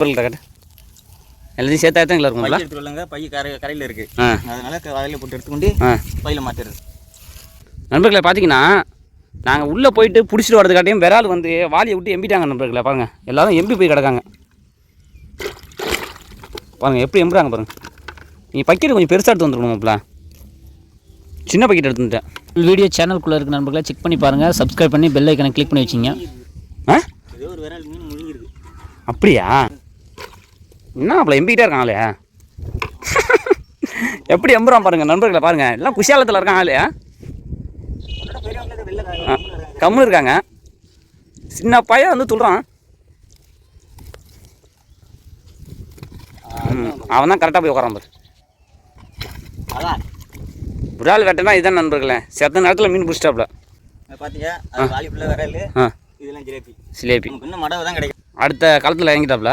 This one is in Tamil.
கட்டு எல்லாத்தையும் சேர்த்தா எத்தனை கிலோ பை இருக்கும்ல எடுத்துட்டு வரலங்க. பை கரை கரையில் இருக்கு. ஆ. அதனால வலையில போட்டு எடுத்துக்கொண்டு ஆ. பையில மாட்டிடுறது. நண்பர்களே பார்த்தீங்கன்னா நாங்கள் உள்ளே போயிட்டு பிடிச்சிட்டு வரதுக்காட்டியும் விரால் வந்து வாலியை விட்டு எம்பிட்டாங்க நண்பர்களே பாருங்கள் எல்லாரும் எம்பி போய் கிடக்காங்க. பாருங்கள் எப்படி எம்புறாங்க பாருங்கள் நீ பக்கெட் கொஞ்சம் பெருசாக எடுத்து வந்துருக்கணும்ல சின்ன பக்கெட் எடுத்து வந்துட்டேன். வீடியோ சேனலுக்குள்ளே இருக்க நண்பர்களை செக் பண்ணி பாருங்கள் சப்ஸ்கிரைப் பண்ணி பெல் ஐக்கனை கிளிக் பண்ணி வச்சிங்க. ஆ? ஏதோ ஒரு விரல் மீன் முழுங்கிருக்கு அப்படியா? என்ன அப்பல எம்பிக்கிட்டே இருக்காங்களே எப்படி எம்புறான் பாருங்க நண்பர்களை பாருங்க. எல்லாம் குஷாலத்தில் இருக்காங்க இல்லையா பெரியவங்க வெளில ஆ, கம்முன்னு இருக்காங்க. சின்ன பையன் வந்து துள்றான். ம், அவன் தான் கரெக்டாக போய் உட்காரான் பாரு. ஆள் வெட்டினா இதுதான் நண்பர்களே. செத்த நேரத்தில் மீன் பிடிச்சிட்டாப்ல. இதெல்லாம் ஜிலேபி. நமக்கு இன்னும் மடவை தான் கிடைக்கும் அடுத்த காலத்தில் இறங்கிட்டாப்ல.